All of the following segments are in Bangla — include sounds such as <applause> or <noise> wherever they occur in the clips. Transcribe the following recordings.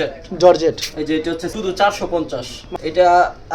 জর্জেট। জর্জেট। এই যে এটা হচ্ছে শুধু চারশো পঞ্চাশ। এটা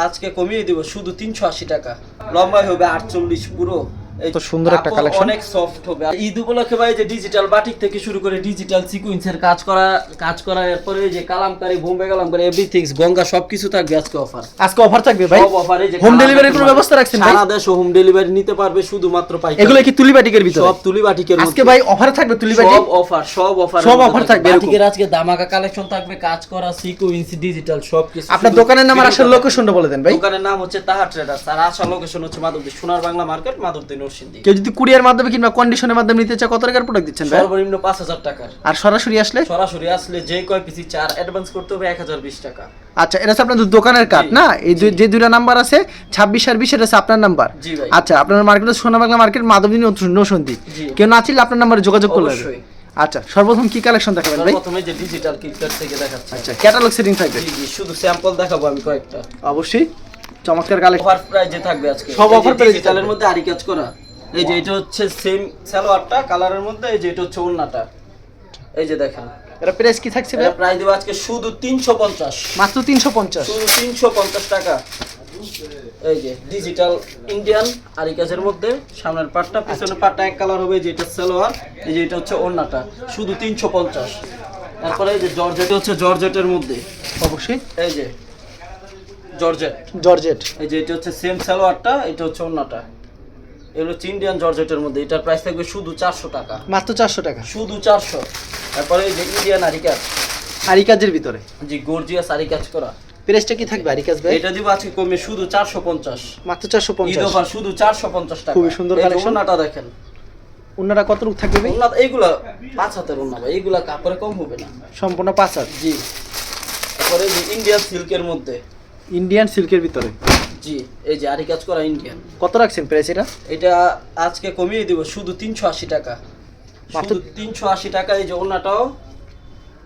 আজকে কমিয়ে দিব শুধু তিনশো আশি টাকা। লম্বাই হবে আটচল্লিশ পুরো। এই তো সুন্দর একটা collection। অনেক সফট হবে। ঈদ উপলক্ষে ভাই যে ডিজিটাল বাটিক থেকে শুরু করে ডিজিটাল সিকুয়েন্সের কাজ করা কাজ করা এরপরে যে কালামকারি বোম্বে কালামকারি এভরিথিং গঙ্গা সবকিছু থাকবে আজকে অফার আজকে অফার থাকবে ভাই? সব অফার যে হোম ডেলিভারির কোনো ব্যবস্থা রাখছেন ভাই? সারা দেশ হোম ডেলিভারি নিতে পারবে শুধুমাত্র পাইকারি। এগুলো কি তুলি বাটিকের ভিতরে? সব তুলি বাটিকের আজকে ভাই অফার থাকবে তুলি বাটিক? সব অফার সব অফার সব offer থাকবে। বাটিকের আজকে দামাকা কালেকশন থাকবে কাজ করা সিকুয়েন্স ডিজিটাল সব কিছু আপনার দোকানের নাম আর আসার লোকেশনটা বলে দেন ভাই। দোকানের নাম হচ্ছে তাহা ট্রেডার্স আর আসার লোকেশন হচ্ছে মাধবদী সোনার বাংলা মার্কেট মাধবদী নরসিংদী। কেউ যদি কুরিয়ার মাধ্যমে কিংবা কন্ডিশনের মাধ্যমে নিতে চায় কত টাকার প্রোডাক্ট দিচ্ছেন ভাই? সর্বনিম্ন পাঁচ হাজার টাকার। আর সরাসরি আসলে? সরাসরি আসলে যে কয় পিসি চার অ্যাডভান্স করতে হবে এক হাজার বিশ টাকা। আচ্ছা এটা আপনাদের দোকানের কার্ড না? এই যে- দুইটা নাম্বার আছে ছাব্বিশ আর বিশ এটা আপনার নাম্বার আচ্ছা আপনার মার্কেট সোনা বাংলা মার্কেট মাধবদী নৌসন্দী। জি। কেউ না চিনলে আপনার নাম্বারে যোগাযোগ করলে আচ্ছা সর্বপ্রথম কি কালেকশন দেখাবেন ভাই? প্রথমে যে ডিজিটাল কিটকাট থেকে দেখাচ্ছি। আচ্ছা ক্যাটালগ সেটিং থাকবে। জি শুধু স্যাম্পল দেখাবো আমি কয়েকটা। অবশ্যই। চমৎকার কালেকশন অফার প্রাইজে থাকবে আজকে। সব এ ডিজিটালের থাকবে। মধ্যে আরি কাজ করা। এই যে এটা হচ্ছে সেম সালোয়ারটা কালারের মধ্যে এই যে এটা হচ্ছে ওড়নাটা। এই যে দেখেন। এটা প্রাইস কি থাকছে ভাই? প্রাইস দেবো আজকে শুধু তিনশো পঞ্চাশ। মাত্র তিনশো পঞ্চাশ। শুধু তিনশো পঞ্চাশ টাকা। এই যে ডিজিটাল ইন্ডিয়ান আরি কাজের মধ্যে। সামনের পাটটা পিছনের পাটটা এক কালার হবে যে এটা সালোয়ার এই যে এটা হচ্ছে ওড়নাটা। শুধু তিনশো পঞ্চাশ। তারপরে এই যে জর্জেট হচ্ছে জর্জেটের মধ্যে। অবশ্যই। এই যে জর্জেট জর্জেট এই যে এটা হচ্ছে সেম সালোয়ারটা এটা হচ্ছে ওড়নাটা। এগুলো হচ্ছে ইন্ডিয়ান জর্জেটের মধ্যে। এটার প্রাইস থাকবে শুধু চারশো টাকা। মাত্র চারশো টাকা। শুধু চারশো। তারপরে এই যে ইন্ডিয়ান আরিকাজ আরি কাজের ভিতরে। যে গর্জিয়াস আরিকাজ করা। প্রাইসটা কি থাকবে আরি কাজ ভাই? এটা দিব আজকে কমে শুধু চারশো পঞ্চাশ। মাত্র চারশো ঈদ অফার শুধু চারশো পঞ্চাশ টাকা। খুবই সুন্দর collection। ওড়নাটা দেখেন। ওনারা কত রূপ থাকবে ভাই? ওড়না এইগুলা পাঁচ হাতের ওড়না ভাই। এইগুলা কাপড়ে কম হবে না। সম্পূর্ণ পাঁচ হাত। জি। তারপরে ইন্ডিয়ান সিল্কের মধ্যে। ইন্ডিয়ান সিল্কের ভিতরে? জি এই যে আরিকাজ করা ইন্ডিয়ান কত রাখছেন প্রাইস এটা? এটা আজকে কমিয়ে দিব শুধু তিনশো আশি টাকা। মাত্র- শুধু তিনশো আশি টাকা এই যে ওড়নাটাও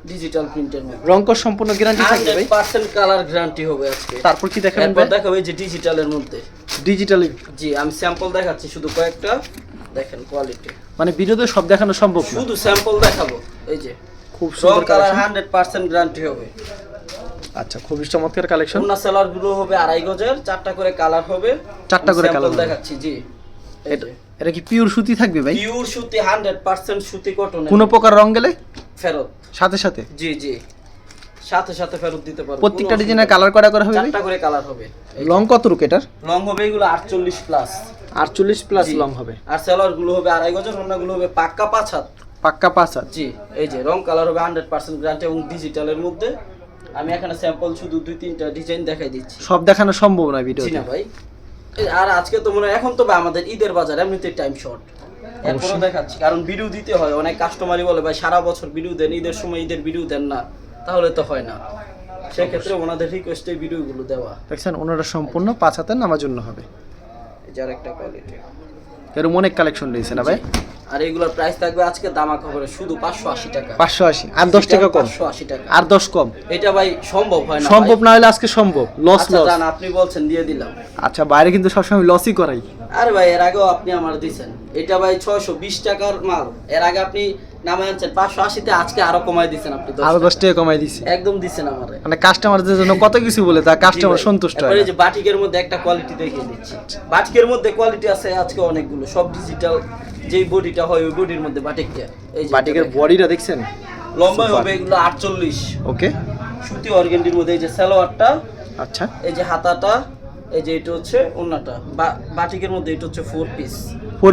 ডিজিটাল প্রিন্টের মধ্যে। রংকর সম্পূর্ণ গ্যারান্টি থাকবে ভাই? হান্ড্রেড পার্সেন্ট কালার গ্যারান্টি হবে আজকে। তারপর কি দেখাবেন ভাই? দেখাবো এই যে ডিজিটালের মধ্যে। ডিজিটালি জি আমি স্যাম্পল দেখাচ্ছি শুধু কয়েকটা। দেখেন কোয়ালিটি মানে ভিডিওতে সব দেখানো সম্ভব না? শুধু স্যাম্পল দেখাবো এই যে। খুব সুন্দর colour collection hundred percent guarantee হবে। আচ্ছা খুবই চমৎকার কালেকশন ওনা সেলারগুলো হবে আড়াই গজের চারটা করে কালার হবে। চারটা করে হবে। দেখাচ্ছি জি। এটা কি পিওর সুতি থাকবে ভাই? পিওর সুতি হান্ড্রেড পার্সেন্ট সুতি কটন কোনো প্রকার রং গেলে? ফেরত। সাথে সাথে? জি জি। সাথে সাথে ফেরত দিতে পারব। প্রত্যেকটা ডিজাইনের কালার করা করা হবে চারটা করে কালার হবে। লং কত রুক এটার? লং হবে এগুলো আটচল্লিশ প্লাস আটচল্লিশ প্লাস লং হবে। আর সেলারগুলো হবে আড়াই গজের অন্যগুলো হবে পাক্কা পাঁচ হাত পাক্কা পাঁচ হাত জি এই যে রং কালার হবে হান্ড্রেড পার্সেন্ট গ্যারান্টি এবং ডিজিটালের মধ্যে। আমি এখানে স্যাম্পল শুধু দুই তিনটা ডিজাইন দেখাই দিচ্ছি। সব দেখানো সম্ভব না জি ভিডিওতে না ভাই। আর আজকে তো মনে হয় এখন তো ভাই আমাদের ঈদের বাজার এমনিতে টাইম শর্ট এরপরও দেখাচ্ছি কারণ ভিডিও দিতে হয় অনেক কাস্টমারই বলে ভাই সারা বছর ভিডিও দেন ঈদের সময় ঈদের ভিডিও দেন না তাহলে তো হয় না। সেক্ষেত্রে ওনাদের রিকোয়েস্টে ভিডিওগুলো দেওয়া। দেখছেন ওনারা সম্পূর্ণ পাঁচ হাতের নামার জন্য হবে। যার একটা কোয়ালিটি এরকম অনেক কালেকশন রয়েছে না ভাই? আর এগুলোর প্রাইস থাকবে আজকে দামা খবরে শুধু পাঁচশো আশি টাকা। পাঁচশো আশি। আর দশ টাকা কম। পাঁচশো আশি টাকা। আর দশ কম। এটা ভাই সম্ভব হয় না সম্ভব না হলে আজকে সম্ভব। লস আচ্ছা লস আপনি বলছেন দিয়ে দিলাম। আচ্ছা বাইরে কিন্তু সবসময় লসই করাই। আরে ভাই এর আগেও আপনি আমার দিছেন। এটা ভাই ছয়শো বিশ টাকার মাল। এর আগে আপনি নামে আনছেন পাঁচশো আশিতে আজকে আরও কমাই দিছেন আপনি আরও দশ টাকা। টাকা কমাই একদম দিছেন আমারে। মানে কাস্টমারদের জন্য কত কিছু বলে তা কাস্টমার সন্তুষ্ট হয় যে বাটিকের মধ্যে একটা কোয়ালিটি দেখিয়ে দিচ্ছি। বাটিকের মধ্যে কোয়ালিটি আছে আজকে অনেকগুলো সব ডিজিটাল যেই বডিটা হয় ওই বডির মধ্যে বাটিকটা এই বাটিকের বডিটা দেখছেন? লম্বা হবে এগুলো আটচল্লিশ। ওকে সুতি অর্গেন্ডির মধ্যে এই যে সালোয়ারটা আচ্ছা। এই যে হাতাটা এই যে এটা হচ্ছে ওন্নাটা বা- বাটিকের মধ্যে এটা হচ্ছে ফোর পিস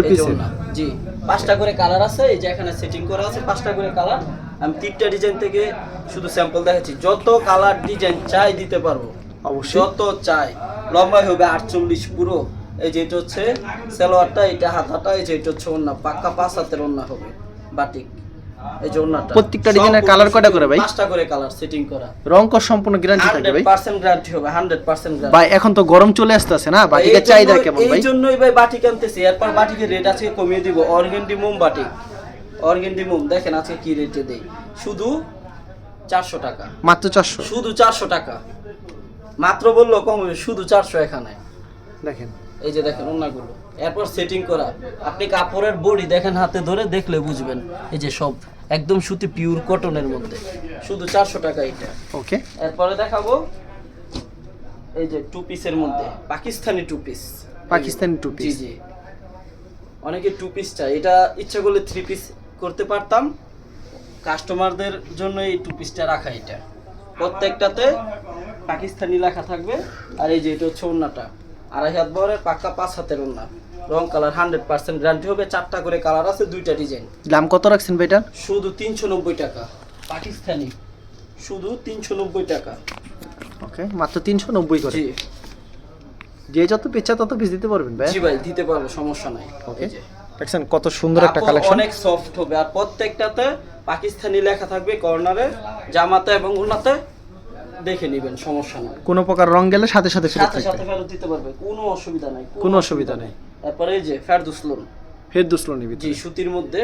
piece এর? জি। পাঁচটা করে কালার আছে এই যে এখানে সেটিং করা আছে পাঁচটা করে কালার আমি তিনটা ডিজাইন থেকে শুধু স্যাম্পল দেখাচ্ছি। যত কালার ডিজাইন চাই দিতে পারব অবশ্যই। যত চাই। লম্বাই হবে আটচল্লিশ পুরো। এই যে এটা হচ্ছে সালোয়ারটা এটা হাতাটা এই যে এটা হচ্ছে ওন্না পাক্কা পাঁচ হাতের ওন্না হবে বাটিক। এই যে ওন্নাটা প্রত্যেকটা ডিজাইনের colour কয়টা করে ভাই? পাঁচটা করে কালার সেটিং করা। রং কর সম্পূর্ণ গ্যারান্টি থাকবে ভাই। পার্সেন্ট গ্যারান্টি হবে হান্ড্রেড পার্সেন্ট গ্যারান্টি ভাই এখন তো গরম চলে আসতেছে না বাটিকের চাহিদা কেমন ভাই? এই জন্যই ভাই বাটিক আনতেছি এরপর বাটিকের রেট আজকে কমিয়ে দিব অর্গেন্ডি মোম বাটিক অর্গেন্ডি মোম দেখেন আজকে কি রেটে দেই। শুধু চারশো টাকা। মাত্র চারশো? শুধু চারশো টাকা। মাত্র বলল কম শুধু চারশো এখানে। দেখেন। এই যে দেখেন ওনাগুলো এরপর সেটিং করা। আপনি কাপড়ের বডি দেখেন হাতে ধরে দেখলে বুঝবেন। এই যে সব। একদম সুতি পিওর কটনের মধ্যে। শুধু চারশো টাকা এটা। ওকে এরপরে দেখাবো এই যে টু পিসের মধ্যে Pakistani two piece Pakistani two জি পিস জি। অনেকে টু পিস চাই এটা ইচ্ছা করলে থ্রি পিস করতে পারতাম। কাস্টমারদের জন্য এই টু পিসটা রাখা এটা। প্রত্যেকটাতে পাকিস্তানি লেখা থাকবে। আর এই যে এটা হচ্ছে ওন্নাটা আড়াই হাত বহরের পাক্কা পাঁচ হাতের ওন্না রং কালার হান্ড্রেড পার্সেন্ট গ্যারান্টি হবে। চারটা করে কালার আছে দুইটা ডিজাইন। দাম কত রাখছেন ভাই এটার শুধু তিনশো নব্বই টাকা। পাকিস্তানি। শুধু তিনশো নব্বই টাকা। ওকে মাত্র তিনশো নব্বই করে। যে যত পিচ্ছা তত পিস দিতে পারবেন ভাই। জি ভাই দিতে পারব সমস্যা নাই। ওকে। দেখছেন কত সুন্দর একটা কালেকশন অনেক সফট হবে। আর প্রত্যেকটাতে পাকিস্তানি লেখা থাকবে কর্নারে জামাতে এবং উন্নাতে দেখে নেবেন সমস্যা নাই। কোনো প্রকার রং গেলে সাথে সাথে ফেরত সাথে সাথে ফেরত দিতে পারবে কোনো অসুবিধা নাই কোনো অসুবিধা নেই। তারপরে এই যে ফেরদুসলুন ফের দুসলো নিবি জি সুতির মধ্যে।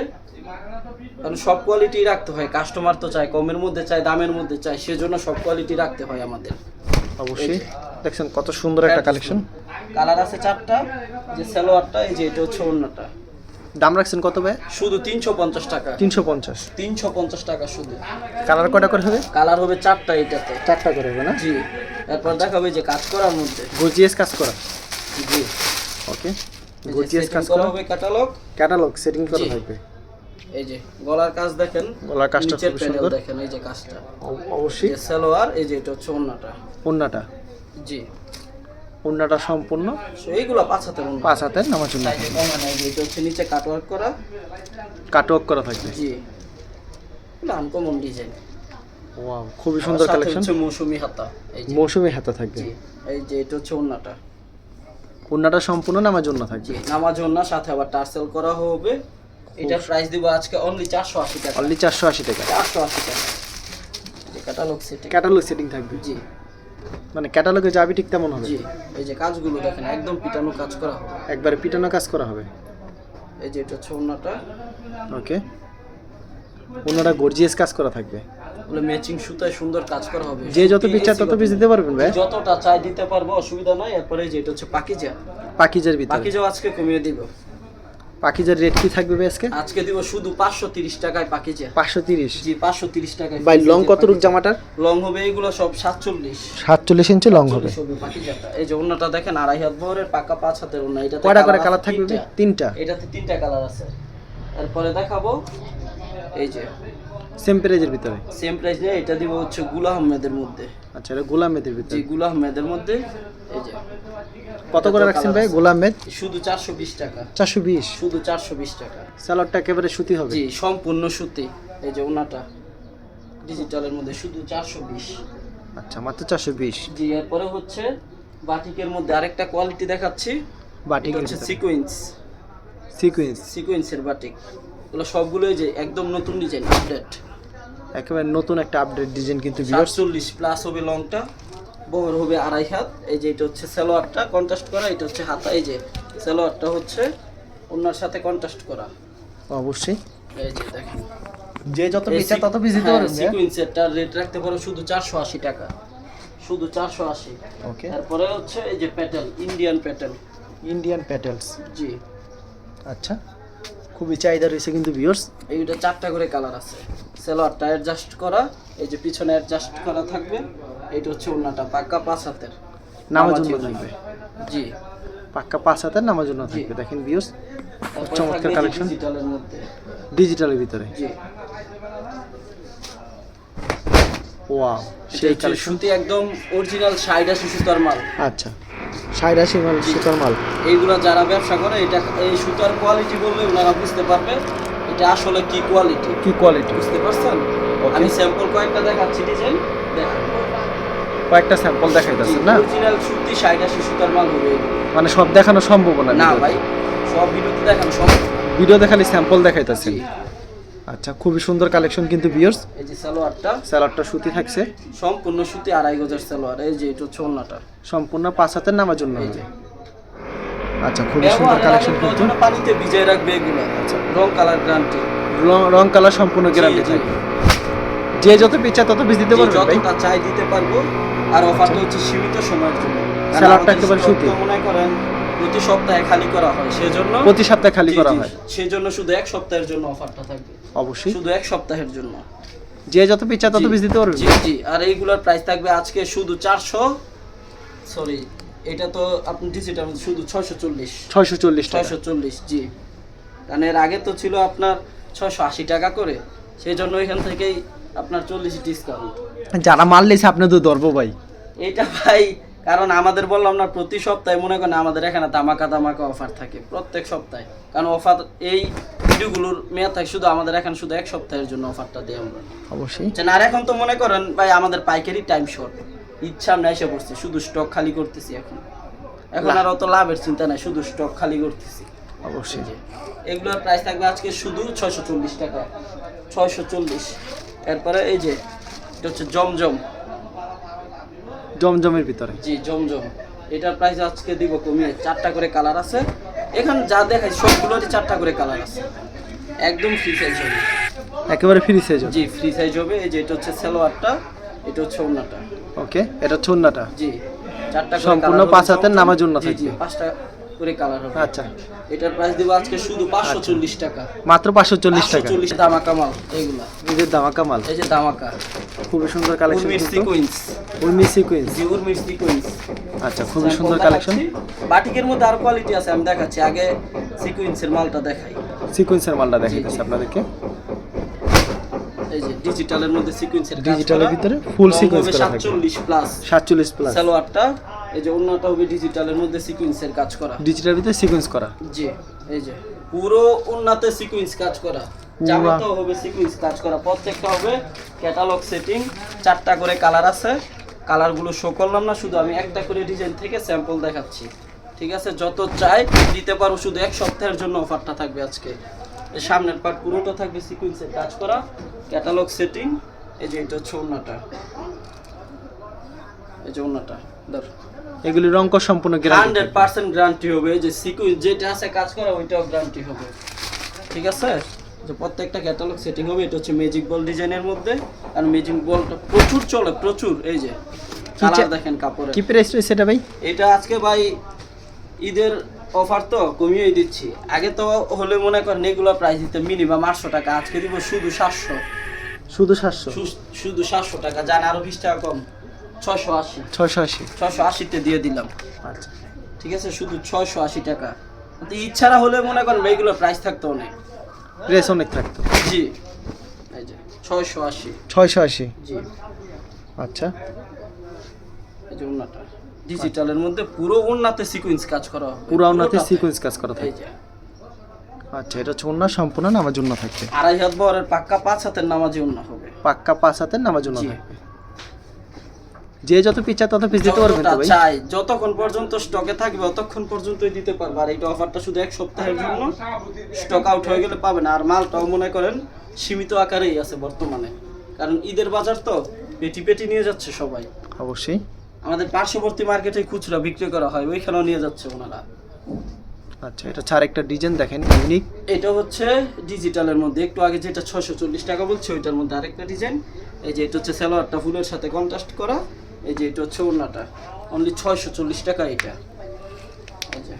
কারণ সব কোয়ালিটি রাখতে হয় কাস্টমার তো চায় কমের মধ্যে চায় দামের মধ্যে চায় সেজন্য সব কোয়ালিটি রাখতে হয় আমাদের। অবশ্যই। দেখছেন কত সুন্দর একটা কালেকশন কালার আছে চারটা যে সালোয়ারটা এই যে এটা হচ্ছে অন্যটা দাম রাখছেন কত ভাই? শুধু তিনশো পঞ্চাশ টাকা। তিনশো পঞ্চাশ। তিনশো পঞ্চাশ টাকা শুধু। কালার কটা করে হবে? কালার হবে চারটা এটাতে। চারটা করে হবে না? জি। এরপর দেখাবে যে কাজ করার মধ্যে। গজিএস কাজ করা। জি। ওকে setting কাজ করা। হবে ক্যাটালগ ক্যাটালগ সেটিং করা। থাকবে। এই যে গলার কাজ দেখেন গলার কাজটা খুব সুন্দর। দেখেন এই যে কাজটা। অবশ্যই। সালোয়ার এই যে এটা হচ্ছে ওন্নাটা ওন্নাটা জি। ওন্নাটা সম্পূর্ণ। এইগুলো পাঁচ হাতের পাঁচ হাতের নামার জন্য এটা হচ্ছে নিচে কাটওয়ার্ক করা। কাটওয়ার্ক করা থাকবে। জি। আনকমন ডিজাইন ওয়াও খুবই সুন্দর কালেকশন হচ্ছে মৌসুমি হাতা। মৌসুমি হাতা থাকবে। এই যে এটা হচ্ছে ওন্নাটা ওন্নাটা সম্পূর্ণ নামার জন্য থাকবে। জি নামাজ ওন্না সাথে আবার টার্সেল করা হবে। এটার প্রাইস দিব আজকে অনলি চারশো আশি টাকা। অনলি চারশো আশি টাকা। চারশো আশি টাকা। যে ক্যাটালগ সেটিং ক্যাটালগ সেটিং থাকবে। জি। মানে ক্যাটালগে যাবি ঠিক তেমন হবে। জি এই যে কাজগুলো দেখেন একদম পিটানো কাজ করা হবে। একবারে পিটানো কাজ করা হবে। এই যে এটা হচ্ছে ওন্নাটা ওকে। ওনারা গর্জিয়াস কাজ করা থাকবে। ওগুলো ম্যাচিং সুতায় সুন্দর কাজ করা হবে। যে যত পিচ্ছা তত পিস দিতে পারবেন ভাই। যতটা চাই দিতে পারব অসুবিধা নাই। এরপরে এই যে এটা হচ্ছে পাকিজা। পাকিজার ভিতরে। পাকিজাও আজকে কমিয়ে দিব। পাকিজার রেট কি থাকবে ভাই আজকে? আজকে দিব শুধু পাঁচশো তিরিশ টাকায় পাকিজা। পাঁচশো তিরিশ। জি পাঁচশো তিরিশ টাকায় ভাই লং কত রুক জামাটার? লং হবে এগুলো সব সাতচল্লিশ। সাতচল্লিশ ইঞ্চি লং হবে। পাখিজাটা এই যে অন্যটা দেখেন আড়াই হাত বহরের পাকা পাঁচ হাতের অন্য এটা কয়টা করে কালার থাকবে? তিনটা। এটাতে তিনটা কালার আছে। এরপরে দেখাবো। এই যে। সেম প্রাইজের ভিতরে? সেম প্রাইস নিয়ে এটা দিব হচ্ছে গুলা আহমেদের মধ্যে। আচ্ছা এটা গোলামেদের যে ভিতরে? গুলা আহমেদের মধ্যে। এই যে। কত করে রাখছেন ভাই গোলামেদ শুধু চারশো বিশ টাকা। চারশো বিশ? শুধু চারশো বিশ টাকা। স্যালাডটা একেবারে সুতি হবে? জি সম্পূর্ণ সুতি। এই যে ওনাটা। ডিজিটালের মধ্যে শুধু চারশো বিশ। আচ্ছা মাত্র চারশো বিশ। জি এরপরে হচ্ছে বাটিকের মধ্যে আরেকটা কোয়ালিটি দেখাচ্ছি। বাটিক হচ্ছে সিকোয়েন্স সিকুয়েন্স সিকোয়েন্সের বাটিক। এগুলো সবগুলোই যে একদম নতুন ডিজাইন আপডেট একেবারে নতুন একটা আপডেট ডিজাইন কিন্তু সাতচল্লিশ প্লাস হবে লংটা বহর হবে আড়াই হাত। এই যে এটা হচ্ছে সালোয়ারটা কন্ট্রাস্ট করা এটা হচ্ছে হাতা। এই যে সালোয়ারটা হচ্ছে ওনার সাথে কন্ট্রাস্ট করা। অবশ্যই। এই যে দেখেন। যে যত তত পিস দিতে পারবেন ভাই রেট রাখতে পারো শুধু চারশো আশি টাকা। শুধু চারশো আশি। ওকে তারপরে হচ্ছে এই যে প্যাটেল ইন্ডিয়ান প্যাটেল ইন্ডিয়ান প্যাটেলস জি। আচ্ছা। খুবই চাহিদা রয়েছে কিন্তু ভিউয়ার্স এইটা চারটা করে কালার আছে। সেলোয়ারটা অ্যাডজাস্ট করা এই যে পিছনে অ্যাডজাস্ট করা থাকবে এটা হচ্ছে ওন্নাটা পাক্কা পাঁচ হাতের। নামার জন্য থাকবে। জি। পাক্কা পাঁচ হাতের নামার জন্য থাকবে দেখেন ভিউয়ার্স চমৎকার কালেকশন ডিজিটালের মধ্যে। ডিজিটালের ভিতরে। জি। ওয়াও সেই সেই কালেকশন একদম অরিজিনাল সাইডা সুতার মাল। আচ্ছা। আশি মাল সুতার মাল এইগুলো যারা ব্যবসা করে এটা এই সুতার কোয়ালিটি বললে ওনারা বুঝতে পারবে এটা আসলে কি কোয়ালিটি কি কোয়ালিটি বুঝতে পারছেন. আমি স্যাম্পল কয়েকটা দেখাচ্ছি ডিজাইন দেখেন কয়েকটা স্যাম্পল দেখাইতেছেন না অরিজিনাল সুতি সাইডা সুতার মাল হবে মানে সব দেখানো সম্ভব না না। ভাই সব ভিডিওতে দেখানো সম্ভব না। ভিডিওতে খালি স্যাম্পল দেখাইতেছেন। আচ্ছা খুবই সুন্দর কালেকশন কিন্তু ভিউয়ার্স এই যে সালোয়ারটা। স্যালাডটা সুতি থাকছে। সম্পূর্ণ সুতি আড়াই গজার সালোয়ার। এই যে এটা ওন্নাটা সম্পূর্ণ পাঁচ হাতের নামার জন্য। এই যে। আচ্ছা খুবই সুন্দর কালেকশন কিন্তু। পানিতে ভিজিয়ে রাখবে এগুলো। আচ্ছা। রং কালার গ্যারান্টি রং- কালার সম্পূর্ণ গ্যারান্টি থাকবে। যে যত পিচ্ছা তত বেশি দিতে পারবেন ভাই যতটা চাই দিতে পারব। আর অফারটা হচ্ছে সীমিত সময়ের জন্য। আমাদের একেবারে সুতি। মনে করেন প্রতি সপ্তাহে খালি করা হয় সেজন্য প্রতি সপ্তাহে খালি করা হয়? সেজন্য শুধু এক সপ্তাহের জন্য অফারটা থাকবে। অবশ্যই। শুধু এক সপ্তাহের জন্য। যে যত পিস তত পিস দিতে পারবে? জি জি আর এইগুলোর প্রাইস থাকবে আজকে শুধু চারশো সরি এটা তো আপনি ডিজিটাল শুধু ছয়শো চল্লিশ। ছয়শো চল্লিশ টাকা। ছয়শো চল্লিশ জি। কারণ এর আগে তো ছিল আপনার ছয়শো আশি টাকা করে সেই জন্য এখান থেকেই আপনার চল্লিশ ডিসকাউন্ট যারা মাল লেছে আপনি তো ধরবো ভাই। এটা ভাই কারণ আমাদের বললাম না প্রতি সপ্তাহে মনে করেন আমাদের এখানে তামাকা তামাকা অফার থাকে প্রত্যেক সপ্তাহে। কারণ অফার এই ভিডিওগুলোর মেয়াদ থাকে শুধু আমাদের এখানে শুধু এক সপ্তাহের জন্য অফারটা দিই আমরা। অবশ্যই। আর এখন তো মনে করেন ভাই আমাদের পাইকারি টাইম শর্ট ইচ্ছা আমরা এসে পড়ছি শুধু স্টক খালি করতেছি এখন। এখন আর অত লাভের চিন্তা নাই শুধু স্টক খালি করতেছি। অবশ্যই। এগুলোর প্রাইস থাকবে আজকে শুধু ছয়শো চল্লিশ টাকা ছয়শো চল্লিশ। এরপরে এই যে এটা হচ্ছে জমজম। জমজমের ভিতরে। জি জমজম। এটার প্রাইস আজকে দিব কমিয়ে চারটা করে কালার আছে। এখন যা দেখাই সবগুলোরই চারটা করে কালার আছে। একদম ফ্রি সাইজ হবে। একেবারে ফ্রি সাইজ জি ফ্রি সাইজ হবে। এই যে এটা হচ্ছে সালোয়ারটা এটা হচ্ছে ওড়নাটা। ওকে এটা ছন্নাটা জি চারটা সম্পূর্ণ পাঁচ হাতের। নামাজ ওড়না জি, জি থাকবে। পাঁচটা করে কালার হবে। আচ্ছা। এটার প্রাইস দিব আজকে শুধু পাঁচশো চল্লিশ টাকা। মাত্র পাঁচশো চল্লিশ টাকা? চল্লিশ দামাকা মাল এইগুলা। নিজের দামাকা মাল। এই যে দামাকা খুবই সুন্দর কালেকশন সিকুইন্স উর্মি সিকুয়েন্স জি উর্মির সিকুইন্স আচ্ছা খুবই সুন্দর কালেকশন বাটিকের মধ্যে আরও কোয়ালিটি আছে আমি দেখাচ্ছি। আগে সিকুইন্সের মালটা দেখাই। সিকুয়েন্সের মালটা দেখাইতেছে আপনাদেরকে। এই যে ডিজিটালের মধ্যে সিকুয়েন্সের ডিজিটালের ভিতরে ফুল সিকোয়েন্স করা থাকবে। 47 প্লাস সাতচল্লিশ প্লাস সালোয়ারটা এই যে অন্যটা হবে ডিজিটালের মধ্যে সিকুয়েন্সের কাজ করা। ডিজিটাল ভিতরে সিকোয়েন্স করা? জি এই যে পুরো উন্নতে সিকুয়েন্স কাজ করা। জামাতেও হবে সিকুয়েন্স কাজ করা। প্রত্যেকটা হবে ক্যাটালগ সেটিং চারটা করে কালার আছে। কালারগুলো শো করলাম না শুধু আমি একটা করে ডিজাইন থেকে স্যাম্পল দেখাচ্ছি। ঠিক আছে? যত চাই দিতে পারো শুধু এক সপ্তাহের জন্য অফারটা থাকবে আজকে। এই সামনের পার্ট পুরোটা থাকবে সিকুয়েন্সের কাজ করা। ক্যাটালগ সেটিং এই যে এটা হচ্ছে ওন্নাটা এই যে ওন্নাটা ধর। এগুলি রঙ সম্পূর্ণ গ্যারান্টি হান্ড্রেড পার্সেন্ট গ্যারান্টি হবে যে সিকুইন্স যেটা আছে কাজ করা ওইটাও গ্যারান্টি হবে। ঠিক আছে? যে প্রত্যেকটা ক্যাটালগ সেটিং হবে এটা হচ্ছে ম্যাজিক বল ডিজাইনের মধ্যে। আর ম্যাজিক বলটা প্রচুর চলে প্রচুর এই যে। কালার দেখেন কাপড়ে কি প্রাইস রয়েছে এটা ভাই? এটা আজকে ভাই ঈদের অফার তো কমিয়ে দিচ্ছি। আগে তো হলে মনে করেন এগুলো প্রাইস দিতে মিনিমাম আটশো টাকা আজকে দিব শুধু সাতশো। শুধু সাতশো? শুধু সাতশো টাকা জান আরও বিশ টাকা কম। ছয়শো আশি। ছয়শো আশি। ছয়শো আশিতে দিয়ে দিলাম। আচ্ছা। ঠিক আছে? শুধু ছয়শো আশি টাকা। ইচ্ছারা হলে মনে করেন এইগুলোর প্রাইস থাকতো অনেক। রেস অনেক থাকতো। জি। এই যে ছয়শো আশি। ছয়শো আশি। জি। আচ্ছা। এই যে উন্নাটা ডিজিটালের মধ্যে পুরো উন্নাতে সিকুয়েন্স কাজ করা পুরো পুরোটাতে। সিকোয়েন্স কাজ করা থাকে। আচ্ছা এটা হচ্ছে ওনার সম্পূর্ণ নামার জন্য থাকবে। আড়াই হাত বরের পাক্কা পাঁচ হাতের নামাজি উন্না হবে। পাক্কা পাঁচ হাতের নামাজ জি। থাকবে। যে যত পিস চায় তত পিস দিতে পারবেন তো ভাই। চাই যতক্ষণ পর্যন্ত স্টকে থাকবে ততক্ষণ পর্যন্তই দিতে পারবে। আর এইটা অফারটা শুধু এক সপ্তাহের জন্য স্টক আউট হয়ে গেলে পাবেন আর মালটাও মনে করেন সীমিত আকারেই আছে বর্তমানে। কারণ ঈদের বাজার তো পেটি পেটি নিয়ে যাচ্ছে সবাই। অবশ্যই। আমাদের পার্শ্ববর্তী মার্কেটে খুচরা বিক্রি করা হয় ওইখানেও নিয়ে যাচ্ছে ওনারা। আচ্ছা এটা ছাড় একটা ডিজাইন দেখেন ইউনিক এটা হচ্ছে ডিজিটালের মধ্যে একটু আগে যেটা ছয়শো চল্লিশ টাকা বলছে ওইটার মধ্যে আরেকটা ডিজাইন। এই যে এটা হচ্ছে সালোয়ারটা ফুলের সাথে কন্ট্রাস্ট করা। এই যে এটা হচ্ছে ওড়নাটা। অনলি ছয়শো চল্লিশ টাকা এটা। এই যে।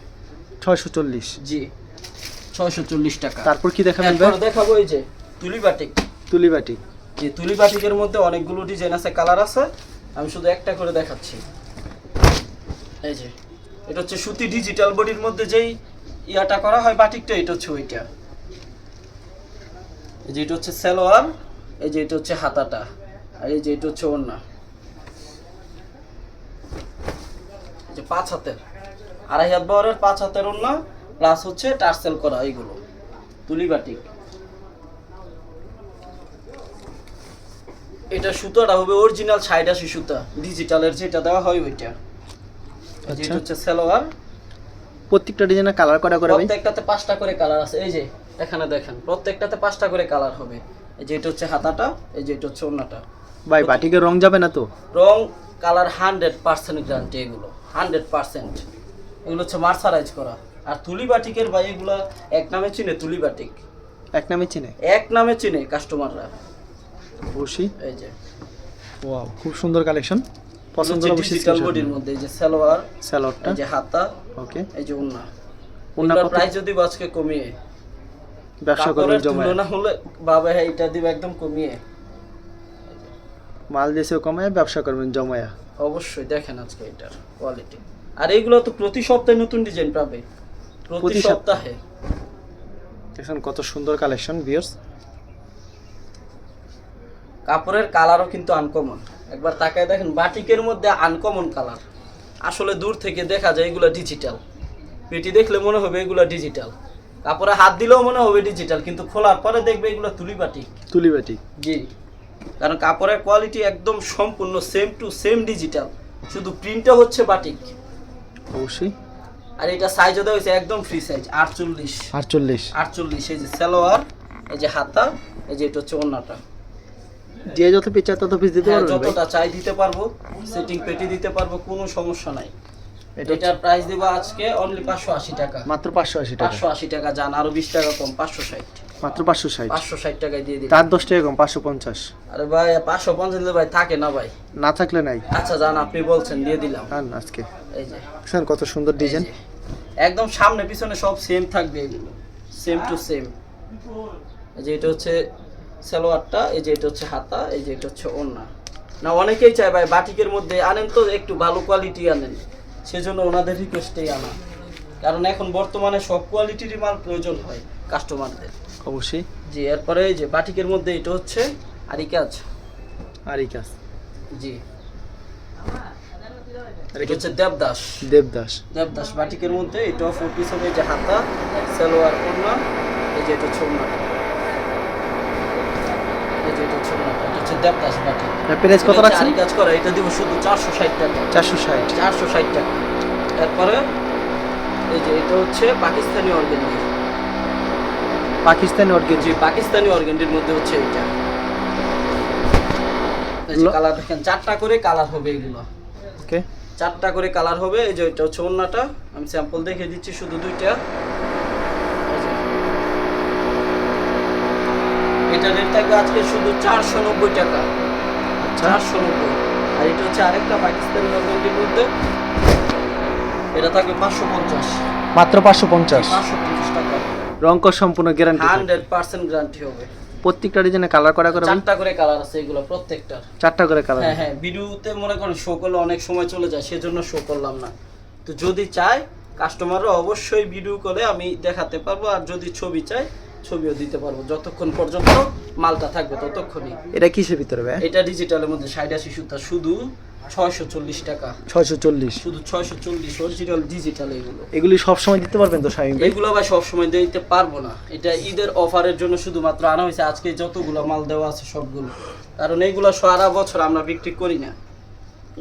ছয়শো চল্লিশ। জি। ছয়শো চল্লিশ টাকা। তারপর কি দেখাবেন দেখাবো এই যে তুলি বাটিক। তুলি বাটি যে তুলি বাটিকের মধ্যে অনেকগুলো ডিজাইন আছে কালার আছে। আমি শুধু একটা করে দেখাচ্ছি। এই যে। এটা হচ্ছে সুতি ডিজিটাল বডির মধ্যে যেই ইয়াটা করা হয় বাটিকটা এটা হচ্ছে ওইটা। এই যে এটা হচ্ছে সালোয়ার এই যে এটা হচ্ছে হাতাটা আর এই যে এটা হচ্ছে ওড়না। যে পাঁচ হাতের। আড়াই হাত বহরের পাঁচ হাতের ওড়না প্লাস হচ্ছে টার্সেল করা এইগুলো তুলি বাটিক এটা সুতোটা হবে অরিজিনাল ছাইডাসি সুতা ডিজিটালের যেটা দেওয়া হয় ওইটা। এই যে আচ্ছা। হচ্ছে সালোয়ার। প্রত্যেকটা ডিজাইনের কালার করা করে প্রত্যেকটাতে পাঁচটা করে কালার আছে। এই যে এখানে দেখেন প্রত্যেকটাতে পাঁচটা করে কালার হবে। এই যে এটা হচ্ছে হাতাটা এই যে এটা হচ্ছে ওন্নাটা ভাই বাটিকের রং যাবে না তো? রং কালার হান্ড্রেড পার্সেন্ট গ্যারান্টি এগুলো। Hundred percent. এগুলো হচ্ছে মার্সারাইজ করা। আর তুলি বাটিকের ভাই এগুলো এক নামে চিনে তুলি বাটিক। এক নামে চিনে? এক নামে চিনে কাস্টমাররা অবশ্যই এই যে। ওয়াও খুব সুন্দর কালেকশন। পছন্দ অবশ্যই ডিজিটাল বডির মধ্যে এই যে সালোয়ার সালোয়ারটা। এই যে হাতা ওকে। এই যে উন্না ওন্না কত? প্রাইস যদি আজকে কমিয়ে। ব্যবসা করবেন কাপড়ের না হলে বাবা হ্যাঁ এটা দিব একদম কমিয়ে। মাল দিয়েছেও কমায় ব্যবসা করবেন জমায়া। অবশ্যই দেখেন আজকে এটার কোয়ালিটি আর এইগুলো তো প্রতি সপ্তাহে নতুন ডিজাইন পাবে। প্রতি সপ্তাহে। দেখছেন কত সুন্দর কালেকশন ভিউয়ার্স কাপড়ের কালারও কিন্তু আনকমন একবার তাকায় দেখেন বাটিকের মধ্যে আনকমন কালার আসলে দূর থেকে দেখা যায় এগুলো ডিজিটাল পেটি দেখলে মনে হবে এগুলো ডিজিটাল কাপড়ে হাত দিলেও মনে হবে ডিজিটাল কিন্তু খোলার পরে দেখবে এগুলো তুলি বাটিক। তুলিবাটি জি। কারণ কাপড়ের কোয়ালিটি একদম সম্পূর্ণ সেম টু সেম ডিজিটাল শুধু প্রিন্টটা হচ্ছে বাটিক অবশ্যই। আর এটা সাইজও দেওয়া হয়েছে একদম ফ্রি সাইজ আটচল্লিশ। আটচল্লিশ। আটচল্লিশ এই যে সালোয়ার এই যে হাতা এই যে এটা হচ্ছে ওন্নাটা যে যত পিস চায় তত পিস দিতে হ্যাঁ, পারবেন ভাই। যতটা চাই দিতে পারব সেটিং পেটি দিতে পারব কোনো সমস্যা নাই। এটা এটার প্রাইস দেবো আজকে অনলি পাঁচশো আশি টাকা। মাত্র পাঁচশো আশি টাকা। পাঁচশো আশি টাকা যান আরও বিশ টাকা কম পাঁচশো ষাট। মাত্র পাঁচশো ষাট। পাঁচশো ষাট টাকায় দিয়ে দিন তার দশ টাকা কম পাঁচশো পঞ্চাশ। আরে ভাই পাঁচশো পঞ্চাশ দিলে ভাই থাকে না ভাই। না থাকলে নাই। আচ্ছা যান আপনি বলছেন দিয়ে দিলাম। না আজকে। এই যে। দেখছেন কত সুন্দর ডিজাইন। একদম সামনে পিছনে সব সেম থাকবে এগুলো। সেম টু সেম এই যে এটা হচ্ছে সালোয়ারটা এই যে এটা হচ্ছে হাতা এই যে এটা হচ্ছে ওড়না। না অনেকেই চায় ভাই বাটিকের মধ্যে আনেন তো একটু ভালো কোয়ালিটি আনেন। সেজন্য ওনাদের রিকোয়েস্টেই আনা। কারণ এখন বর্তমানে সব কোয়ালিটিরই মাল প্রয়োজন হয় কাস্টমারদের অবশ্যই। জি এরপরে এই যে বাটিকের মধ্যে এটা হচ্ছে আর এই কাজ জি এটা হচ্ছে দেবদাস। দেবদাস। দেবদাস বাটিকের মধ্যে এটা ফোর পিস হবে যে হাতা সালোয়ার ওড়না এই যে এটা হচ্ছে ওড়নাটা এই যে এটা হচ্ছে ওড়নাটা এটা হচ্ছে দেবদাস বাটিক। প্রাইস কত রাখছেন? কাজ করা এটা দিব শুধু টাকা। টাকা। তারপরে এই যে এটা হচ্ছে পাকিস্তানি অর্গেন্ডি পাকিস্তানি অর্গেন জি পাকিস্তানি অর্গেন্ডির মধ্যে হচ্ছে এটা কালার দেখেন চারটা করে কালার হবে এগুলো। ওকে চারটা করে কালার হবে এই যে এটা হচ্ছে ওন্নাটা আমি স্যাম্পল দেখে দিচ্ছি শুধু দুইটা। এটা রেট থাকবে আজকে শুধু চারশো নব্বই টাকা। আচ্ছা। চারশো নব্বই। আর এটা হচ্ছে আরেকটা পাকিস্তানি অর্গানটির মধ্যে। এটা থাকবে পাঁচশো পঞ্চাশ। মাত্র পাঁচশো পঞ্চাশ। পাঁচশো পঞ্চাশ টাকা। রংকর সম্পূর্ণ গ্যারান্টি হান্ড্রেড পার্সেন্ট গ্যারান্টি হবে। প্রত্যেকটা ডিজাইনে কালার করা করে চারটা করে কালার আছে এগুলো প্রত্যেকটার চারটা করে কালার হ্যাঁ হ্যাঁ ভিডিওতে মনে করেন শো করলে অনেক সময় চলে যায় সেজন্য শো করলাম না। তো যদি চায় কাস্টমাররা অবশ্যই ভিডিও করে আমি দেখাতে পারব আর যদি ছবি চাই ছবিও দিতে পারব। যতক্ষণ পর্যন্ত মালটা থাকবে ততক্ষণই। এটা কিসের ভিতরে এটা ডিজিটালের মধ্যে ষাট আশি সুতা। শুধু ছয়শো চল্লিশ টাকা। ছয়শো চল্লিশ। শুধু ছয়শো চল্লিশ অরিজিনাল ডিজিটাল এগুলো। এগুলি সব সময় দিতে পারবেন তো ভাই? এগুলো ভাই সবসময় দিতে পারব না। এটা ঈদের অফারের জন্য শুধুমাত্র আনা হয়েছে। আজকে যতগুলো মাল দেওয়া আছে সবগুলো। কারণ এইগুলো সারা বছর আমরা বিক্রি করি না।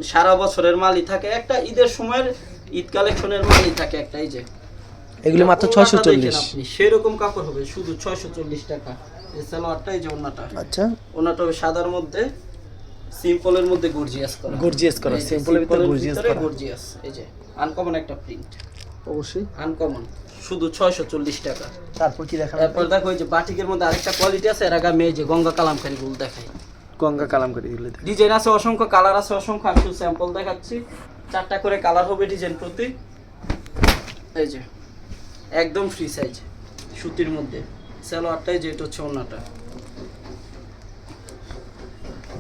সারা বছরের মালই থাকে। একটা ঈদের সময়ের ঈদ কালেকশনের মালই থাকে একটা এই যে। এগুলি মাত্র ছয়শো চল্লিশ। সেরকম কাপড় হবে। শুধু ছয়শো চল্লিশ টাকা। এই সালোয়ারটা এই যে ওনাটা আচ্ছা। ওনাটা হবে সাদার মধ্যে। সিম্পলের মধ্যে গর্জিয়াস করা। গর্জিয়াস করা সিম্পলের ভিতরে গর্জিয়াস করা। গর্জিয়াস এই যে আনকমন একটা প্রিন্ট অবশ্যই। আনকমন শুধু ছয়শো চল্লিশ টাকা। তারপর কি দেখাবেন এরপর দেখো এই যে বাটিকের মধ্যে আরেকটা কোয়ালিটি আছে এর আগে আমি এই যে গঙ্গা কালামকারি গুলো দেখাই। গঙ্গা কালাম করে এগুলি দেখেন। ডিজাইন আছে অসংখ্য কালার আছে অসংখ্য আমি শুধু স্যাম্পল দেখাচ্ছি। চারটা করে কালার হবে ডিজাইন প্রতি। এই যে একদম ফ্রি সাইজ সুতির মধ্যে। সালোয়ারটাই যে এটা হচ্ছে ওনাটা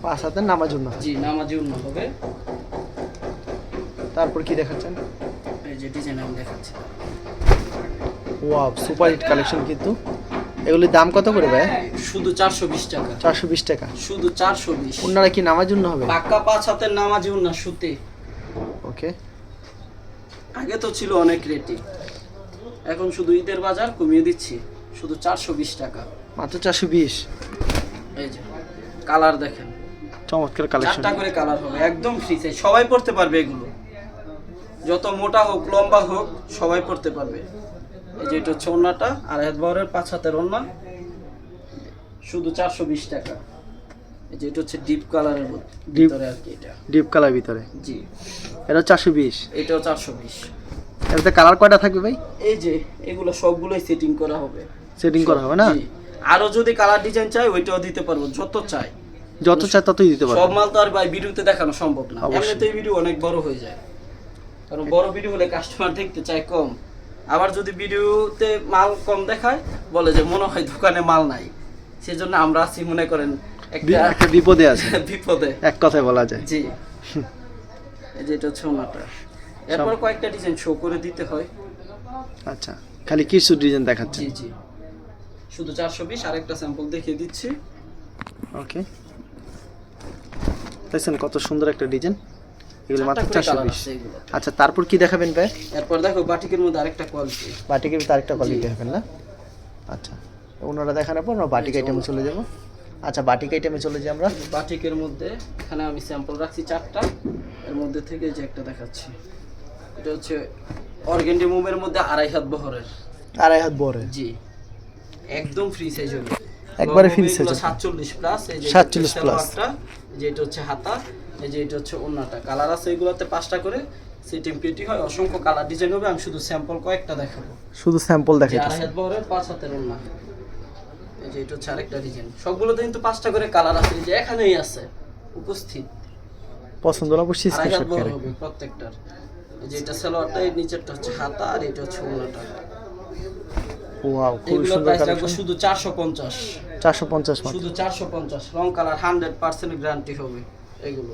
পাঁচ হাতের নামার জন্য জি নামাজি উন্ন হবে। তারপর কি দেখাচ্ছেন? এই যে ডিজাইন আমি দেখাচ্ছি। ওয়াও সুপার হিট কালেকশন কিন্তু। এগুলির দাম কত করে ভাই? শুধু চারশো বিশ টাকা। চারশো বিশ টাকা। শুধু চারশো বিশ। ওনারা কি নামার জন্য হবে? পাক্কা পাঁচ হাতের নামাজি উন্না সুতি। ওকে আগে তো ছিল অনেক রেটি এখন শুধু ঈদের বাজার কমিয়ে দিচ্ছি। শুধু চারশো বিশ টাকা। মাত্র চারশো বিশ। এই যে কালার দেখেন। চমৎকার কালেকশন চারটা করে কালার হবে একদম ফ্রি সাইজ সবাই পড়তে পারবে এগুলো। যত মোটা হোক লম্বা হোক সবাই পড়তে পারবে। এই যে এটা হচ্ছে ওন্নাটা আর একবারের পাঁচ হাতের ওন্না শুধু চারশো বিশ টাকা। এই যে এটা হচ্ছে ডিপ কালারের ভিতরে আর কি এটা। ডিপ কালার ভিতরে? জি। এটা চারশো বিশ? এটাও চারশো বিশ। এটাতে কালার কয়টা থাকবে ভাই? এই যে এগুলো সবগুলোই সেটিং করা হবে। সেটিং করা হবে না। আরও যদি কালার ডিজাইন চাই ওইটাও দিতে পারব যত চাই। যত চায় ততই দিতে পারবে। সব মাল তো আর ভাই ভিডিওতে দেখানো সম্ভব না। এমনিতেই ভিডিও অনেক বড় হয়ে যায়। কারণ বড় ভিডিও হলে কাস্টমার দেখতে চায় কম। আবার যদি ভিডিওতে মাল কম দেখায় বলে যে মনে হয় দোকানে মাল নাই। সেজন্য আমরা আছি মনে করেন একটা একটা বিপদে আছে। <laughs> বিপদে। এক কথায় বলা যায়। জি। এই যে এটা হচ্ছে ওনাটা। এরপর কয়েকটা ডিজাইন শো করে দিতে হয়। আচ্ছা খালি কিছু ডিজাইন দেখাচ্ছে জি জি। শুধু চারশো বিশ আরেকটা স্যাম্পল দেখিয়ে দিচ্ছি। ওকে দেখছেন কত সুন্দর একটা ডিজাইন। এগুলো মাত্র চারশো বিশ। আচ্ছা তারপর কি দেখাবেন ভাই? এরপর দেখো বাটিকের মধ্যে আরেকটা কোয়ালিটি বাটিকের ভিতরে আরেকটা কোয়ালিটি। দেখাবেন না? আচ্ছা ওনারা দেখানোর পর আমরা বাটিক আইটেমে চলে যাব। আচ্ছা বাটিক আইটেমে চলে যাই আমরা। বাটিকের মধ্যে এখানে আমি স্যাম্পল রাখছি চারটা। এর মধ্যে থেকে যে একটা দেখাচ্ছি। এটা হচ্ছে অর্গেন্ডি মুভের মধ্যে আড়াই হাত বহরের। আড়াই হাত বড় জি। একদম ফ্রি সাইজ হবে একবারে size হবে। সাতচল্লিশ প্লাস এই যে 47 plus। একটা যে এটা হচ্ছে হাতা এই যে এটা হচ্ছে ওন্নাটা কালার আছে এগুলোতে পাঁচটা করে সিটিং পেটি হয় অসংখ্য কালার ডিজাইন হবে আমি শুধু স্যাম্পল কয়েকটা দেখাবো। শুধু স্যাম্পল আড়াই দেখাইতেছে। হাত বহরের পাঁচ হাতের ওন্না এই যে এটা হচ্ছে আরেকটা ডিজাইন সবগুলোতে কিন্তু পাঁচটা করে কালার আছে এই যে এখানেই আছে উপস্থিত। পছন্দ হলে অবশ্যই স্ক্রিনশট করে। প্রত্যেকটার। এই যে এটা সালোয়ারটা এই নিচেরটা হচ্ছে হাতা আর এটা হচ্ছে ওন্নাটা ওয়াও খুব সুন্দর কালেকশন শুধু চারশো পঞ্চাশ। চারশো পঞ্চাশ শুধু চারশো পঞ্চাশ রং কালার হান্ড্রেড পার্সেন্ট গ্যারান্টি হবে এগুলো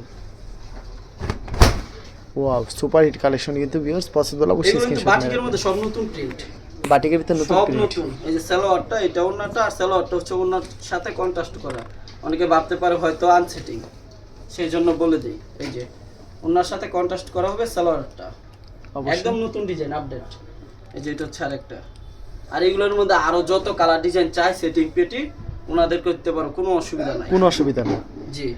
ওয়াও সুপার হিট কালেকশন কিন্তু ভিউয়ার্স হলে অবশ্যই স্ক্রিনশট বাটিকের মধ্যে সব নতুন প্রিন্ট বাটিকের ভিতরে নতুন প্রিন্ট নতুন। এই যে সালোয়ারটা এটা ওন্নাটা আর সালোয়ারটা হচ্ছে ওন্নার সাথে কন্ট্রাস্ট করা। অনেকে ভাবতে পারে হয়তো আনসেটিং সেই জন্য বলে দিই এই যে ওন্নার সাথে কন্ট্রাস্ট করা হবে সালোয়ারটা। একদম নতুন ডিজাইন আপডেট এই যে এটা হচ্ছে আরেকটা। আর এগুলোর মধ্যে আরও যত কালার ডিজাইন চাই সেটিং পেটি ওনাদের করতে পারো কোনো অসুবিধা নাই। কোনো অসুবিধা নেই। জি।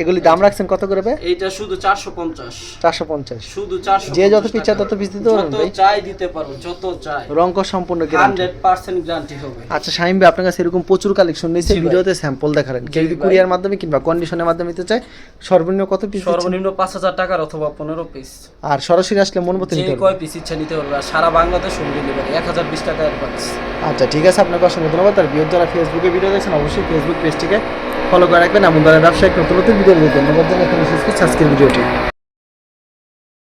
এগুলি দাম রাখছেন কত করে ভাই? এইটা শুধু চারশো পঞ্চাশ। চারশো পঞ্চাশ। শুধু চারশো যে যত চায় তত পিস দিতে পারবেন যত চাই দিতে পারো যত চাই। রঙ্ক সম্পূর্ণ গ্যারান্টি হান্ড্রেড পার্সেন্ট গ্যারান্টি হবে। আচ্ছা শাহিম ভাই আপনার কাছে এরকম প্রচুর কালেকশন নিয়েছে জি ভিডিওতে স্যাম্পল দেখালেন। কেউ যদি কুরিয়ার মাধ্যমে কিংবা কন্ডিশনের মাধ্যমে নিতে চায়? সর্বনিম্ন কত পিস সর্বনিম্ন পাঁচ হাজার টাকার অথবা পনেরো পিস আর সরাসরি আসলে মন মতো নিতে কয় পিস ইচ্ছা নিতে পারবে। সারা বাংলাদেশ হোম ডেলিভারি হাজার বিশ টাকা অ্যাডভান্স আচ্ছা ঠিক আছে। আপনাকে অসংখ্য ধন্যবাদ। আর বিয়োগ যারা ফেসবুকে ভিডিও দেখছেন অবশ্যই ফেসবুক পেজটিকে ফলো করে রাখবেন। এমন ধরনের ব্যবসায়িক নতুন নতুন ভিডিও দেখবেন ধন্যবাদ জানাই। আজকের ভিডিওটি।